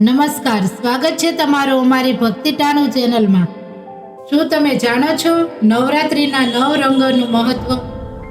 નમસ્કાર, સ્વાગત છે તમારું અમારી ભક્તિ ટાણું ચેનલમાં. શું તમે જાણો છો નવરાત્રિના નવ રંગોનું મહત્વ?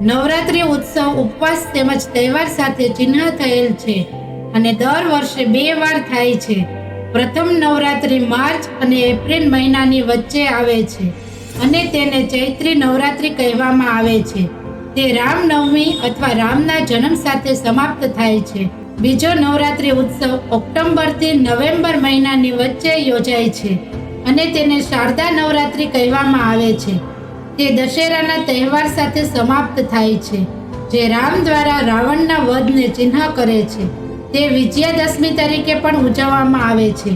નવરાત્રિ ઉત્સવ, ઉપવાસ તેમજ તહેવાર સાથે ચિહ્ન થયેલ છે અને દર વર્ષે બે વાર થાય છે. પ્રથમ નવરાત્રિ માર્ચ અને એપ્રિલ મહિનાની વચ્ચે આવે છે અને તેને ચૈત્રી નવરાત્રિ કહેવામાં આવે છે. તે રામનવમી અથવા રામના જન્મ સાથે સમાપ્ત થાય છે. બીજો નવરાત્રિ ઉત્સવ ઓક્ટોબરથી નવેમ્બર મહિનાની વચ્ચે યોજાય છે અને તેને શારદા નવરાત્રિ કહેવામાં આવે છે. તે દશેરાના તહેવાર સાથે સમાપ્ત થાય છે, જે રામ દ્વારા રાવણના વધને ચિહ્ન કરે છે. તે વિજયાદશમી તરીકે પણ ઉજવવામાં આવે છે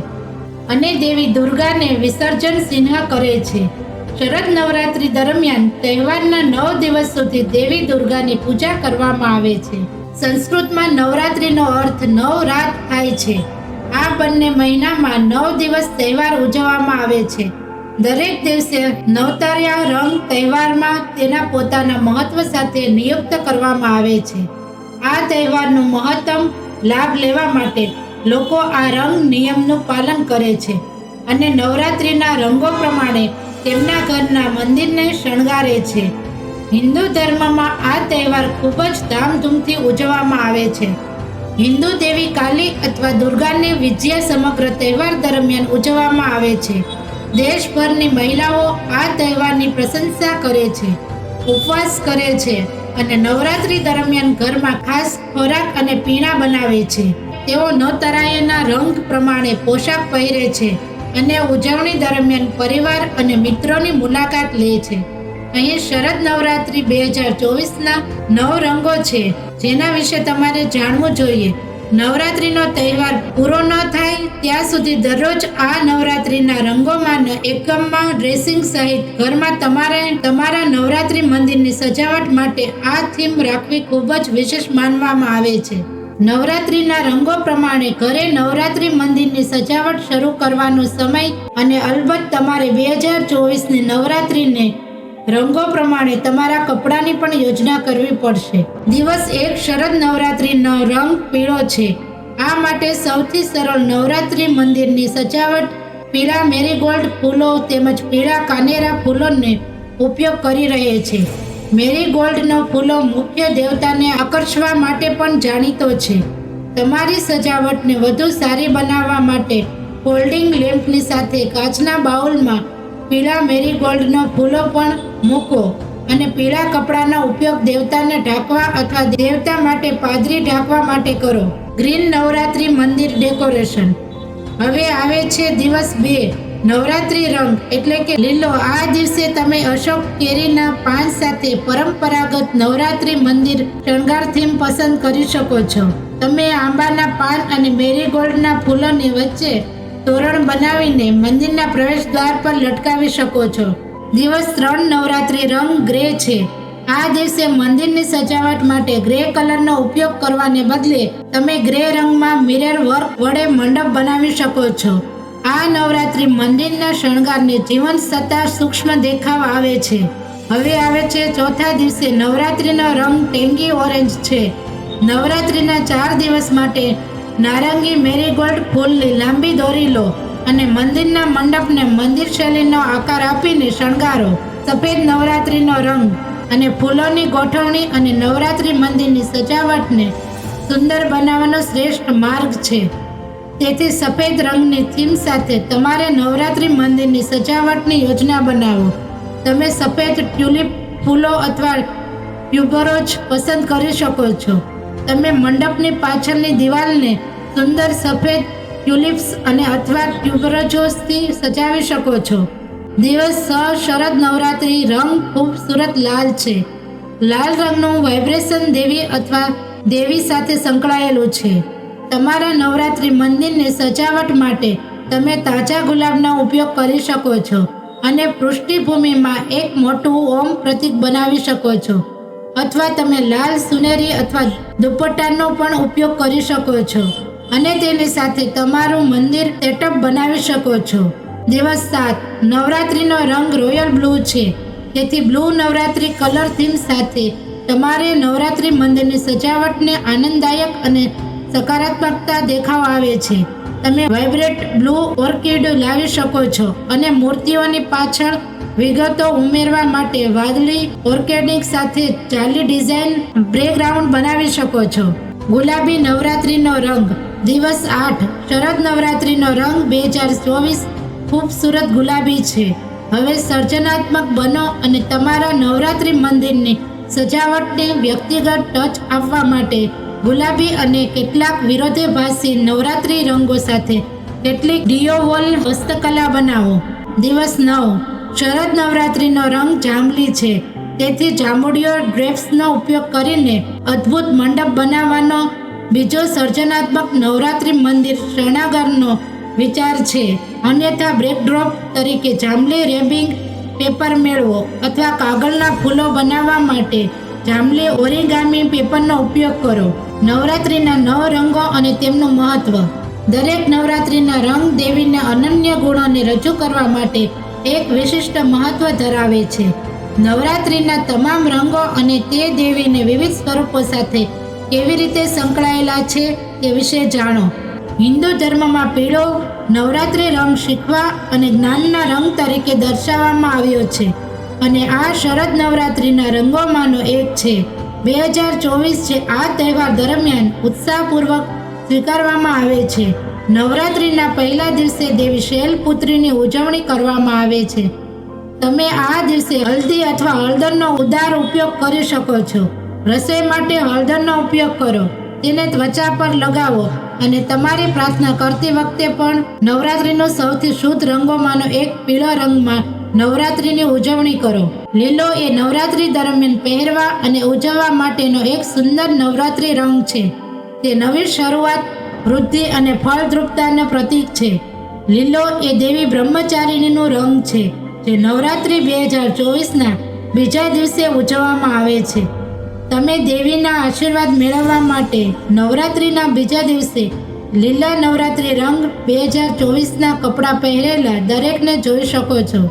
અને દેવી દુર્ગાને વિસર્જન ચિહ્ન કરે છે. શરદ નવરાત્રિ દરમિયાન તહેવારના નવ દિવસ સુધી દેવી દુર્ગાની પૂજા કરવામાં આવે છે. સંસ્કૃતમાં નવરાત્રિનો અર્થ નવ રાત થાય છે. આ બંને મહિનામાં નવ દિવસ તહેવાર ઉજવવામાં આવે છે. દરેક દિવસે નવતાર્યા રંગ તહેવારમાં તેના પોતાના મહત્વ સાથે નિયુક્ત કરવામાં આવે છે. આ તહેવારનું મહત્તમ લાભ લેવા માટે લોકો આ રંગ નિયમનું પાલન કરે છે અને નવરાત્રિના રંગો પ્રમાણે તેમના ઘરના મંદિરને શણગારે છે. હિન્દુ ધર્મમાં આ તહેવાર ખૂબ જ ધામધૂમથી ઉજવવામાં આવે છે. હિન્દુ દેવી કાલી અથવા દુર્ગાની વિજયા સમગ્ર તહેવાર દરમિયાન ઉજવવામાં આવે છે. દેશભરની મહિલાઓ આ તહેવારની પ્રશંસા કરે છે, ઉપવાસ કરે છે અને નવરાત્રિ દરમિયાન ઘરમાં ખાસ ખોરાક અને પીણા બનાવે છે. તેઓ નવતરાયના રંગ પ્રમાણે પોશાક પહેરે છે અને ઉજવણી દરમિયાન પરિવાર અને મિત્રોની મુલાકાત લે છે. અહીં શરદ નવરાત્રિ બે હજાર ચોવીસના નવ રંગો છે. જેના વિશે તમારે જાણવું જોઈએ. નવરાત્રિનો તહેવાર પૂરો ન થાય ત્યાં સુધી દરરોજ આ નવરાત્રિના રંગોમાં એકમમાં ડ્રેસિંગ સહિત ઘરમાં તમારે તમારા નવરાત્રિ મંદિરની સજાવટ માટે આ થીમ રાખવી ખૂબ જ વિશેષ માનવામાં આવે છે. નવરાત્રિના રંગો પ્રમાણે ઘરે નવરાત્રિ મંદિરની સજાવટ શરૂ કરવાનો સમય અને અલબત્ત તમારે બે હજાર ચોવીસની નવરાત્રિને રંગો પ્રમાણે તમારા કપડાની પણ યોજના કરવી પડશે. દિવસ એક શરદ નવરાત્રિનો રંગ પીળો છે. આ માટે સૌથી સરળ નવરાત્રિ મંદિરની સજાવટ પીળા મેરીગોલ્ડ ફૂલો તેમજ પીળા કાનેરા ફૂલોને ઉપયોગ કરી રહે છે. મેરીગોલ્ડનો ફૂલો મુખ્ય દેવતાને આકર્ષવા માટે પણ જાણીતો છે. તમારી સજાવટને વધુ સારી બનાવવા માટે ફોલ્ડિંગ લેમ્પની સાથે કાચના બાઉલમાં પીળા મેરીગોલ્ડનો ફૂલો પણ મૂકો અને પીળા કપડાનો ઉપયોગ દેવતાને ઢાંકવા અથવા દેવતા માટે પાદરી ઢાંકવા માટે કરો. ગ્રીન નવરાત્રિ મંદિર ડેકોરેશન. હવે આવે છે દિવસ બે. નવરાત્રિ રંગ એટલે કે લીલો. આ દિવસે તમે અશોક કેરીના પાન સાથે પરંપરાગત નવરાત્રિ મંદિર શણગાર થીમ પસંદ કરી શકો છો. તમે આંબાના પાન અને મેરીગોલ્ડના ફૂલોની વચ્ચે તોરણ બનાવીને મંદિરના પ્રવેશ દ્વાર પર લટકાવી શકો છો. દિવસ ત્રણ નવરાત્રિ રંગ ગ્રે છે. આ દિવસે મંદિરની સજાવટ માટે ગ્રે કલરનો ઉપયોગ કરવાને બદલે તમે ગ્રે રંગમાં મિરર વર્ક વડે મંડપ બનાવી શકો છો. આ નવરાત્રિ મંદિરના શણગારને જીવન સત્તા સૂક્ષ્મ દેખાવ આવે છે. હવે આવે છે ચોથા દિવસે નવરાત્રિનો રંગ ટેંગી ઓરેન્જ છે. નવરાત્રિના ચાર દિવસ માટે નારંગી મેરીગોલ્ડ ફૂલની લાંબી દોરી લો અને મંદિરના મંડપને મંદિર શૈલીનો આકાર આપીને શણગારો. સફેદ નવરાત્રિનો રંગ અને ફૂલોની ગોઠવણી અને નવરાત્રિ મંદિરની સજાવટને સુંદર બનાવવાનો શ્રેષ્ઠ માર્ગ છે. તેથી સફેદ રંગની થીમ સાથે તમારે નવરાત્રિ મંદિરની સજાવટની યોજના બનાવો. તમે સફેદ ટ્યુલિપ ફૂલો અથવા ટ્યુબરોજ પસંદ કરી શકો છો. તમે મંડપની પાછળની દિવાલને સુંદર સફેદ ટ્યુલિપ્સ અને અથવા ટ્યુબરજોસથી સજાવી શકો છો. દિવસ સ શરદ નવરાત્રિ રંગ ખૂબસૂરત લાલ છે. લાલ રંગનું વાઇબ્રેશન દેવી અથવા દેવી સાથે સંકળાયેલું છે. તમારા નવરાત્રિ મંદિરને સજાવટ માટે તમે તાજા ગુલાબનો ઉપયોગ કરી શકો છો અને પૃષ્ઠભૂમિમાં એક મોટું ઓમ પ્રતીક બનાવી શકો છો. અથવા તમે લાલ સુનેરી અથવા દુપટ્ટાનો પણ ઉપયોગ કરી શકો છો. અને તેની સાથે તમારું મંદિર સેટઅપ બનાવી શકો છો. દિવસ સાત, નવરાત્રિનો રંગ રોયલ બ્લુ છે. તેથી બ્લુ નવરાત્રિ કલર થીમ સાથે તમારે નવરાત્રિ મંદિરની સજાવટને આનંદદાયક અને સકારાત્મકતા દેખાવ આવે છે. તમે વાઇબ્રેટ બ્લુ ઓર્કિડ લાવી શકો છો અને મૂર્તિઓની પાછળ વિગતો ઉમેરવા માટે વાદળી ઓર્કેડિક સાથે ચાલી ડિઝાઇન બ્રેકગ્રાઉન્ડ બનાવી શકો છો. ગુલાબી નવરાત્રિનો રંગ દિવસ આઠ, શરદ નવરાત્રીનો રંગ બે હજાર ચોવીસ ખૂબસૂરત ગુલાબી છે. હવે સર્જનાત્મક બનો અને તમારા નવરાત્રી મંદિરની સજાવટને વ્યક્તિગત ટચ આપવા માટે ગુલાબી અને કેટલાક વિરોધાભાસી નવરાત્રી રંગો સાથે કેટલીક ડિયોવોલ હસ્તકલા બનાવો. દિવસ નવ, શરદ નવરાત્રીનો રંગ જાંબલી છે. તેથી જાંબુડિયો ડ્રેપ્સનો ઉપયોગ કરીને અદ્ભુત મંડપ બનાવવાનો બીજો સર્જનાત્મક નવરાત્રિ મંદિર શરણાગરનો વિચાર છે. અન્યથા બ્રેકડ્રોપ તરીકે જાંબલી રેબિંગ પેપર મેળવો અથવા કાગળના ફૂલો બનાવવા માટે જાંબલી ઓરિગામી પેપરનો ઉપયોગ કરો. નવરાત્રિના નવ રંગો અને તેમનું મહત્વ. દરેક નવરાત્રિના રંગ દેવીના અનન્ય ગુણોને રજૂ કરવા માટે એક વિશિષ્ટ મહત્વ ધરાવે છે. નવરાત્રિના તમામ રંગો અને તે દેવીને વિવિધ સ્વરૂપો સાથે કેવી રીતે સંકળાયેલા છે તે વિશે જાણો. હિન્દુ ધર્મમાં પીળો, નવરાત્રિ રંગ શીખવા અને જ્ઞાનના રંગ તરીકે દર્શાવવામાં આવ્યો છે. અને આ શરદ નવરાત્રિના રંગોમાંનો એક છે. બે હજાર ચોવીસ છે આ તહેવાર દરમિયાન ઉત્સાહપૂર્વક સ્વીકારવામાં આવે છે. નવરાત્રિના પહેલા દિવસે દેવી શૈલપુત્રીની ઉજવણી કરવામાં આવે છે. તમે આ દિવસે હલ્દી અથવા હળદરનો ઉદાર ઉપયોગ કરી શકો છો. રસોઈ માટે હળદરનો ઉપયોગ કરો. તેને ત્વચા પર લગાવો અને તમારી પ્રાર્થના કરતી વખતે પણ નવરાત્રિનો સૌથી શુદ્ધ રંગોમાંનો એક પીળો રંગમાં નવરાત્રિની ઉજવણી કરો. લીલો એ નવરાત્રિ દરમિયાન પહેરવા અને ઉજવવા માટેનો એક સુંદર નવરાત્રિ રંગ છે. તે નવી શરૂઆત, વૃદ્ધિ અને ફળદ્રુપતાનું પ્રતીક છે. લીલો એ દેવી બ્રહ્મચારિણીનો રંગ છે, જે નવરાત્રિ બે હજાર ચોવીસના બીજા દિવસે ઉજવવામાં આવે છે. તમે દેવીના આશીર્વાદ મેળવવા માટે નવરાત્રિના બીજા દિવસે લીલા નવરાત્રિ રંગ બે હજાર ચોવીસના કપડાં પહેરેલા દરેકને જોઈ શકો છો.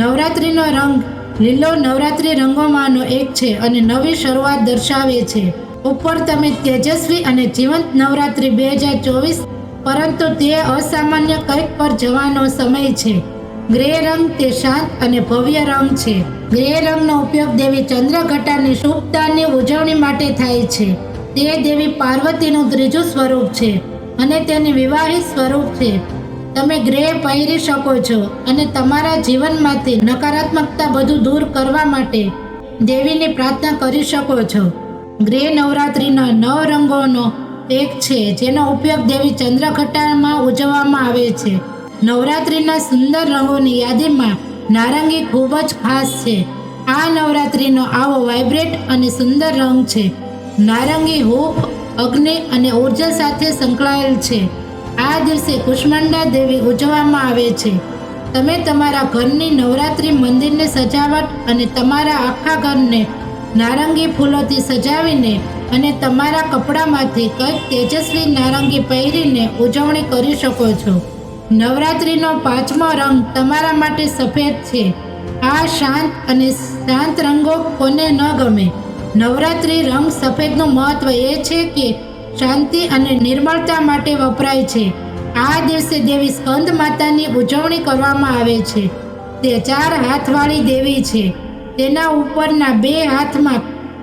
નવરાત્રિનો રંગ લીલો નવરાત્રિ રંગોમાંનો એક છે અને નવી શરૂઆત દર્શાવે છે. ઉપર તમે તેજસ્વી અને જીવંત નવરાત્રિ બે હજાર ચોવીસ, પરંતુ તે અસામાન્ય કંઈક પર જવાનો સમય છે. ગ્રે રંગ તે શાંત અને ભવ્ય રંગ છે. ગ્રે રંગનો ઉપયોગ દેવી ચંદ્રઘટાની શુભતાની ઉજવણી માટે થાય છે. તે દેવી પાર્વતીનું ત્રીજું સ્વરૂપ છે અને તેની વિવાહિત સ્વરૂપ છે. તમે ગ્રે પહેરી શકો છો અને તમારા જીવનમાંથી નકારાત્મકતા બધું દૂર કરવા માટે દેવીની પ્રાર્થના કરી શકો છો. ગ્રે નવરાત્રિના નવ રંગોનો એક છે જેનો ઉપયોગ દેવી ચંદ્રઘટામાં ઉજવવામાં આવે છે. નવરાત્રિના સુંદર રંગોની યાદીમાં નારંગી ખૂબ જ ખાસ છે. આ નવરાત્રિનો આવો વાઇબ્રેટ અને સુંદર રંગ છે. નારંગી હૂફ અગ્નિ અને ઊર્જા સાથે સંકળાયેલ છે. આ દિવસે કુષ્માંડા દેવી ઉજવવામાં આવે છે. તમે તમારા ઘરની નવરાત્રિ મંદિરને સજાવટ અને તમારા આખા ઘરને નારંગી ફૂલોથી સજાવીને અને તમારા કપડામાંથી કંઈક તેજસ્વી નારંગી પહેરીને ઉજવણી કરી શકો છો. નવરાત્રિનો પાંચમો રંગ તમારા માટે સફેદ છે. આ શાંત અને શાંત રંગો કોને ન ગમે. નવરાત્રિ રંગ સફેદનું મહત્વ એ છે કે શાંતિ અને નિર્મળતા માટે વપરાય છે. આ દિવસે દેવી સ્કંદ માતાની ઉજવણી કરવામાં આવે છે. તે ચાર હાથવાળી દેવી છે. તેના ઉપરના બે હાથમાં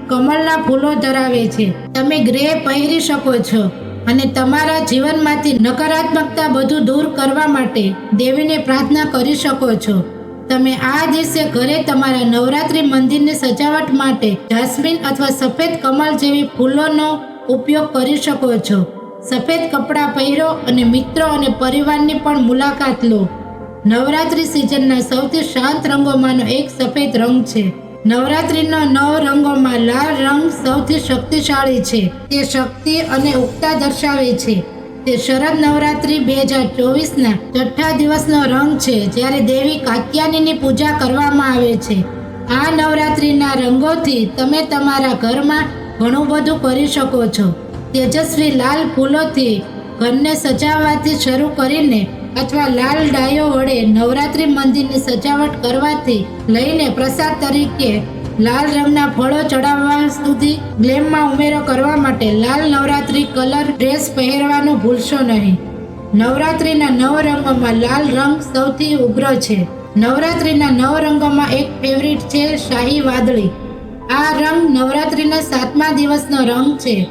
કમળના ફૂલો ધરાવે છે. તમે ગ્રે પહેરી શકો છો. અને તમારા જીવનમાંથી નકારાત્મકતા બધું દૂર કરવા માટે દેવીને પ્રાર્થના કરી શકો છો. તમે આ દિવસે ઘરે તમારા નવરાત્રિ મંદિરની સજાવટ માટે જાસ્મીન અથવા સફેદ કમળ જેવી ફૂલોનો ઉપયોગ કરી શકો છો. સફેદ કપડાં પહેરો અને મિત્રો અને પરિવારની પણ મુલાકાત લો. નવરાત્રિ સિઝનના સૌથી શાંત રંગોમાંનો એક સફેદ રંગ છે. નવરાત્રિનો નવ રંગોમાં લાલ રંગ સૌથી શક્તિશાળી છે. તે શક્તિ અને ઉગતા દર્શાવે છે. તે શરદ નવરાત્રિ બે હજાર ચોવીસના છઠ્ઠા દિવસનો રંગ છે, જ્યારે દેવી કાત્યાયનીની પૂજા કરવામાં આવે છે. આ નવરાત્રિના રંગોથી તમે તમારા ઘરમાં ઘણું બધું કરી શકો છો. તેજસ્વી લાલ ફૂલોથી ઘરને સજાવવાથી શરૂ કરીને અથવા લાલ ડાયો વડે નવરાત્રિ મંદિરની સજાવટ કરવાથી લઈને પ્રસાદ તરીકે લાલ રંગના ફળો ચડાવવા સુધી ગ્લેમમાં ઉમેરો કરવા માટે લાલ નવરાત્રિ કલર ડ્રેસ પહેરવાનું ભૂલશો નહીં. નવરાત્રિના નવ રંગોમાં લાલ રંગ સૌથી ઉગ્ર છે. નવરાત્રિના નવ રંગોમાં એક ફેવરિટ છે શાહી વાદળી. આ રંગ નવરાત્રિના સાતમા દિવસનો રંગ છે.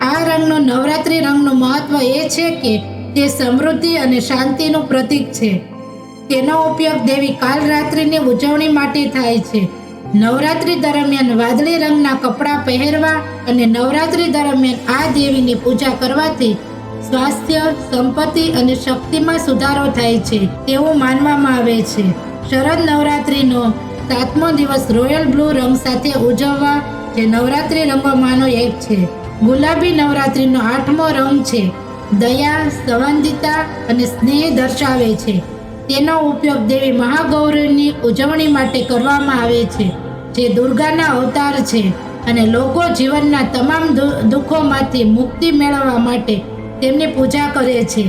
આ રંગનો નવરાત્રિ રંગનું મહત્વ એ છે કે તે સમૃદ્ધિ અને શાંતિનું પ્રતીક છે. તેનો ઉપયોગ દેવી કાલરાત્રિની ઉજવણી માટે થાય છે. નવરાત્રિ દરમિયાન વાદળી રંગના કપડાં પહેરવા અને નવરાત્રિ દરમિયાન આ દેવીની પૂજા કરવાથી સ્વાસ્થ્ય, સંપત્તિ અને શક્તિમાં સુધારો થાય છે તેવું માનવામાં આવે છે. શરદ નવરાત્રિનો સાતમો દિવસ રોયલ બ્લુ રંગ સાથે ઉજવવા જે નવરાત્રિ રંગોમાંનો એક છે. ગુલાબી નવરાત્રિનો આઠમો રંગ છે. દયા સંબંધિતા અને સ્નેહ દર્શાવે છે. તેનો ઉપયોગ દેવી મહાગૌરીની ઉજવણી માટે કરવામાં આવે છે, જે દુર્ગાના અવતાર છે અને લોકો જીવનના તમામ દુઃખોમાંથી મુક્તિ મેળવવા માટે તેમની પૂજા કરે છે.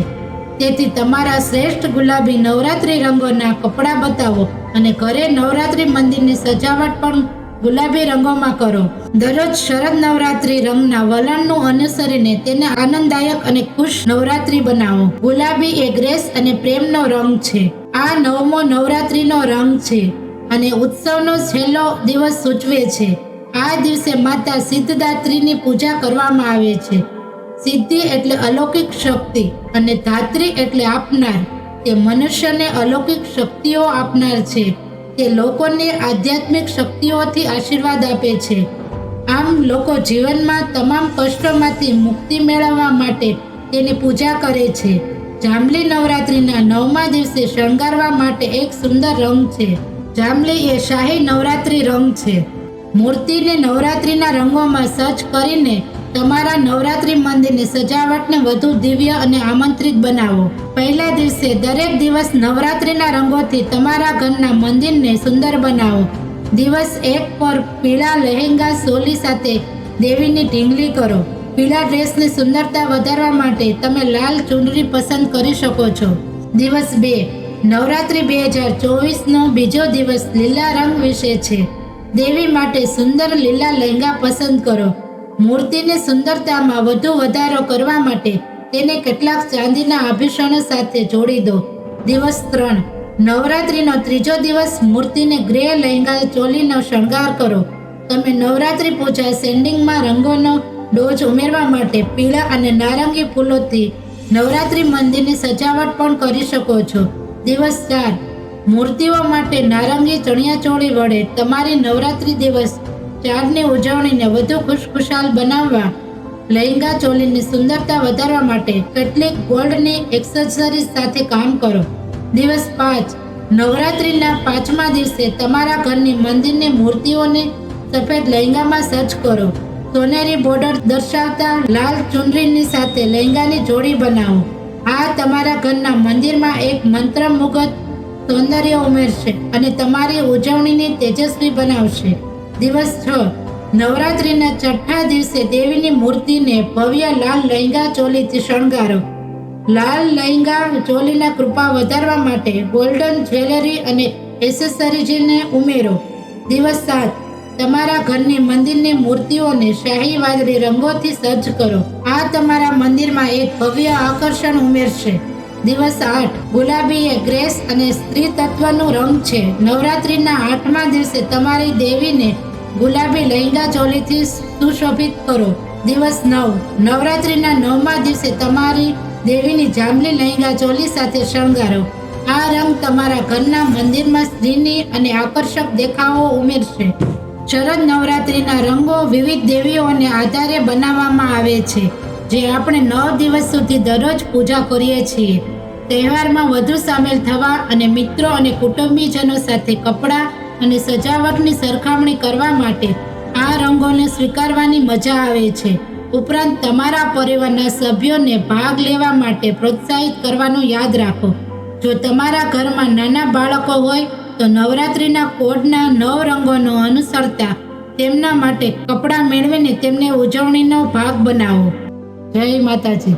તેથી તમારા શ્રેષ્ઠ ગુલાબી નવરાત્રિ રંગોના કપડાં બતાવો અને ઘરે નવરાત્રિ મંદિરની સજાવટ પણ ગુલાબી રંગોમાં કરો. દરરોજ શરદ નવરાત્રિ રંગના વલણનું અનુસરીને તેને આનંદદાયક અને ખુશ નવરાત્રિ બનાવો. ગુલાબી એ ગ્રેસ અને પ્રેમનો રંગ છે. આ નવમો નવરાત્રિનો રંગ છે અને ઉત્સવનો છેલ્લો દિવસ સૂચવે છે. આ દિવસે માતા સિદ્ધદાત્રીની પૂજા કરવામાં આવે છે. સિદ્ધિ એટલે અલૌકિક શક્તિ અને ધાત્રી એટલે આપનાર. તે મનુષ્યને અલૌકિક શક્તિઓ આપનાર છે. તે લોકોને આધ્યાત્મિક શક્તિઓથી આશીર્વાદ આપે છે. આમ લોકો જીવનમાં તમામ કષ્ટોમાંથી મુક્તિ મેળવવા માટે તેની પૂજા કરે છે. જાંબલી નવરાત્રિના નવમા દિવસે શણગારવા માટે એક સુંદર રંગ છે. જાંબલી એ શાહી નવરાત્રિ રંગ છે. મૂર્તિને નવરાત્રિના રંગોમાં સજ્જ કરીને તમારા નવરાત્રિ મંદિરની સજાવટને વધુ દિવ્ય અને આમંત્રિત બનાવો. પહેલા દિવસે દરેક દિવસ નવરાત્રિના રંગોથી તમારા ઘરના મંદિરને સુંદર બનાવો. દિવસ એક પર પીળા લહેંગા, સોલી સાથે દેવીની ઢીંગલી કરો. પીળા ડ્રેસની સુંદરતા વધારવા માટે તમે લાલ ચૂંદડી પસંદ કરી શકો છો. દિવસ બે. નવરાત્રિ બે હજાર ચોવીસનો બીજો દિવસ લીલા રંગ વિશે છે. દેવી માટે સુંદર લીલા લહેંગા પસંદ કરો. મૂર્તિની સુંદરતામાં વધુ વધારો કરવા માટે તેને કેટલાક ચાંદીના આભૂષણો સાથે જોડી દો. દિવસ ત્રણ. નવરાત્રિનો ત્રીજો દિવસ મૂર્તિને ગ્રે લહેંગા ચોલીનો શણગાર કરો. તમે નવરાત્રિ પૂજા સેન્ડિંગમાં રંગોનો ડોઝ ઉમેરવા માટે પીળા અને નારંગી ફૂલોથી નવરાત્રિ મંદિરની સજાવટ પણ કરી શકો છો. દિવસ ચાર. મૂર્તિઓ માટે નારંગી ચણિયાચોળી વડે તમારી નવરાત્રિ દિવસ ચારની ઉજવણીને વધુ ખુશખુશાલ બનાવવા, લહેંગા ચોલીની સુંદરતા વધારવા માટે કેટલીક ગોલ્ડની એક્સેસરીઝ સાથે કામ કરો. દિવસ પાંચ, નવરાત્રિના પાંચમા દિવસે તમારા ઘરની મંદિરની મૂર્તિઓને સફેદ લહેંગામાં સજ્જ કરો. સોનેરી બોર્ડર દર્શાવતા લાલ ચુનરીની સાથે લહેંગાની જોડી બનાવો. આ તમારા ઘરના મંદિરમાં એક મંત્રમુગ્ધ સૌંદર્ય ઉમેરશે અને તમારી ઉજવણીને તેજસ્વી બનાવશે. દિવસ છ નવરાત્રિના છઠ્ઠા દિવસે દેવીની મૂર્તિને ભવ્ય લાલ લહેંગા ચોલીથી શણગારો. લાલ લહેંગા ચોલીના કૃપા વધારવા માટે ગોલ્ડન જ્વેલરી અને એસેસરીજીને ઉમેરો. દિવસ સાત. તમારા ઘરની મંદિરની મૂર્તિઓને શાહી વાદળી રંગોથી સજ્જ કરો. આ તમારા મંદિરમાં એક ભવ્ય આકર્ષણ ઉમેરશે. દિવસ આઠ ગુલાબી એ ગ્રેસ અને સ્ત્રી તત્વનું રંગ છે. નવરાત્રિના આઠમા દિવસે તમારી દેવીને ગુલાબી લહેંગા ચોલીથી સુશોભિત કરો. દિવસ નવ, નવરાત્રિના નવમા દિવસે તમારી દેવીની જાંબલી લહેંગા ચોલી સાથે શણગારો. આ રંગ તમારા ઘરના મંદિરમાં સ્ત્રીની અને આકર્ષક દેખાવો ઉમેરશે. શરદ નવરાત્રિના રંગો વિવિધ દેવીઓને આધારે બનાવવામાં આવે છે, જે આપણે નવ દિવસ સુધી દરરોજ પૂજા કરીએ છીએ. તહેવારમાં વધુ સામેલ થવા અને મિત્રો અને કુટુંબીજનો સાથે કપડાં અને સજાવટની સરખામણી કરવા માટે આ રંગોને સ્વીકારવાની મજા આવે છે. ઉપરાંત તમારા પરિવારના સભ્યોને ભાગ લેવા માટે પ્રોત્સાહિત કરવાનું યાદ રાખો. જો તમારા ઘરમાં નાના બાળકો હોય, તો નવરાત્રિના કોડના નવ રંગોનો અનુસરતા તેમના માટે કપડાં મેળવીને તેમને ઉજવણીનો ભાગ બનાવો. જય માતાજી.